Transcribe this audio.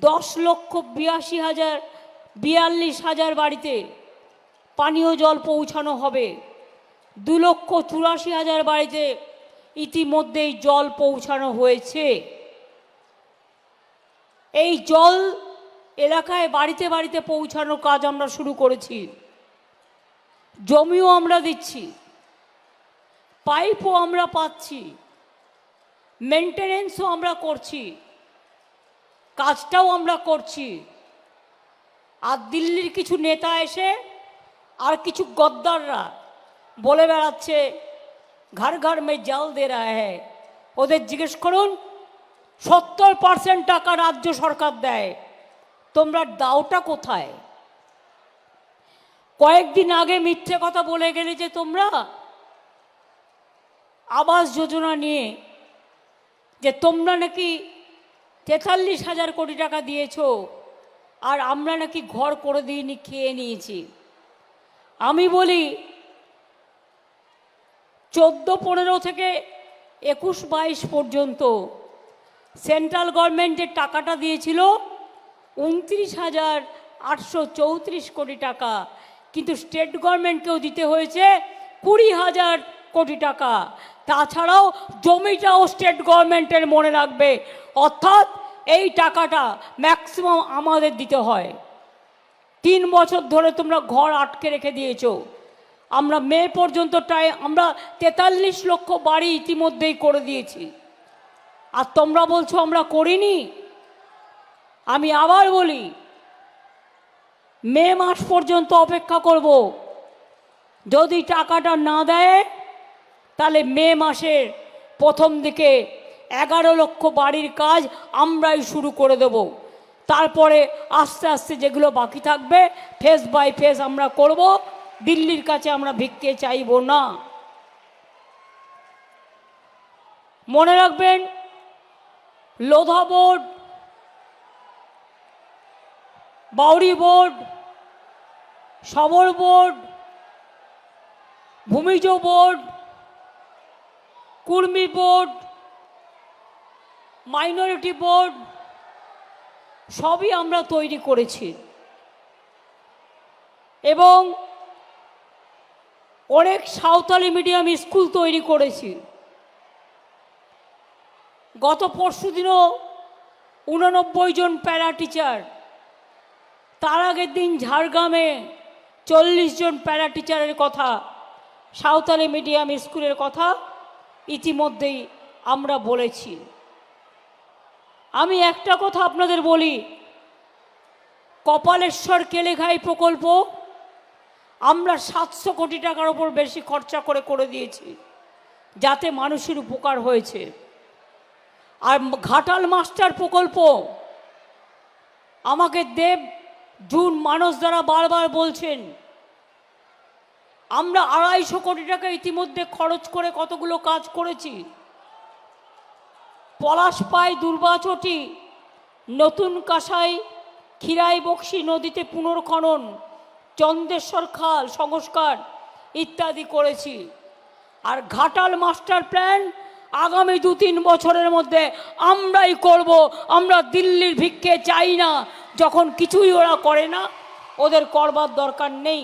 দশ লক্ষ বিয়াশি হাজার, বিয়াল্লিশ হাজার বাড়িতে পানীয় জল পৌঁছানো হবে। দু লক্ষ চুরাশি হাজার বাড়িতে ইতিমধ্যেই জল পৌঁছানো হয়েছে। এই জল এলাকায় বাড়িতে বাড়িতে পৌঁছানোর কাজ আমরা শুরু করেছি। জমিও আমরা দিচ্ছি। পাইপও আমরা পাচ্ছি। মেনটেনেন্সও আমরা করছি। কাজটাও আমরা করছি। আর দিল্লির কিছু নেতা এসে, আর কিছু গদ্দাররা বলে বেড়াচ্ছে ঘর ঘর মে জল দে রা হ্যায়। ওদের জিজ্ঞেস করুন, সত্তর পার্সেন্ট টাকা রাজ্য সরকার দেয়। তোমরা দাওটা কোথায়? কয়েকদিন আগে মিথ্যে কথা বলে গেলে যে তোমরা আবাস যোজনা নিয়ে, যে তোমরা নাকি তেতাল্লিশ হাজার কোটি টাকা দিয়েছ, আর আমরা নাকি ঘর করে দিইনি, খেয়ে নিয়েছি। আমি বলি, চোদ্দ পনেরো থেকে একুশ বাইশ পর্যন্ত সেন্ট্রাল গভর্নমেন্টের টাকাটা দিয়েছিল উনত্রিশ হাজার আটশো চৌত্রিশ কোটি টাকা, কিন্তু স্টেট গভর্নমেন্টকেও দিতে হয়েছে কুড়ি হাজার কোটি টাকা। তাছাড়াও জমিটাও স্টেট গভর্নমেন্টের মনে রাখবে। অর্থাৎ এই টাকাটা ম্যাক্সিমাম আমাদের দিতে হয়। তিন বছর ধরে তোমরা ঘর আটকে রেখে দিয়েছ। আমরা মে পর্যন্ত টাই আমরা তেতাল্লিশ লক্ষ বাড়ি ইতিমধ্যেই করে দিয়েছি। আর তোমরা বলছো আমরা করিনি। আমি আবার বলি, মে মাস পর্যন্ত অপেক্ষা করব। যদি টাকাটা না দেয়, তাহলে মে মাসের প্রথম দিকে এগারো লক্ষ বাড়ির কাজ আমরাই শুরু করে দেব। তারপরে আস্তে আস্তে যেগুলো বাকি থাকবে ফেস বাই ফেস আমরা করব। দিল্লির কাছে আমরা ভিক্ষে চাইব না। মনে রাখবেন, Lodha board, Bauri board, Sabar board, Bhumij board, Kurmi board minority board সবই আমরা তৈরি করেছি। এবং অনেক সাঁওতালি মিডিয়াম স্কুল তৈরি করেছি। গত পরশু দিনও উননব্বই জন প্যারা টিচার, তার আগের দিন ঝাড়গ্রামে চল্লিশ জন প্যারা টিচারের কথা, সাঁওতালি মিডিয়াম স্কুলের কথা ইতিমধ্যেই আমরা বলেছি। আমি একটা কথা আপনাদের বলি। কপালেশ্বর কেলেঘাই প্রকল্প আমরা সাতশো কোটি টাকার ওপর বেশি খরচা করে করে দিয়েছি, যাতে মানুষের উপকার হয়েছে। আর ঘাটাল মাস্টার প্রকল্প আমাকে দেব, জুন মানুষ দ্বারা বারবার বলছেন, আমরা আড়াইশো কোটি টাকা ইতিমধ্যে খরচ করে কতগুলো কাজ করেছি পলাশপাই দুর্বাচটি। নতুন কাসাই ক্ষীরাই বক্সি নদীতে পুনর্খনন, চন্দ্রেশ্বর খাল সংস্কার ইত্যাদি করেছি। আর ঘাটাল মাস্টার প্ল্যান আগামী দু তিন বছরের মধ্যে আমরাই করব, আমরা দিল্লির ভিক্ষে চাই না, যখন কিছুই ওরা করে না, ওদের করবার দরকার নেই।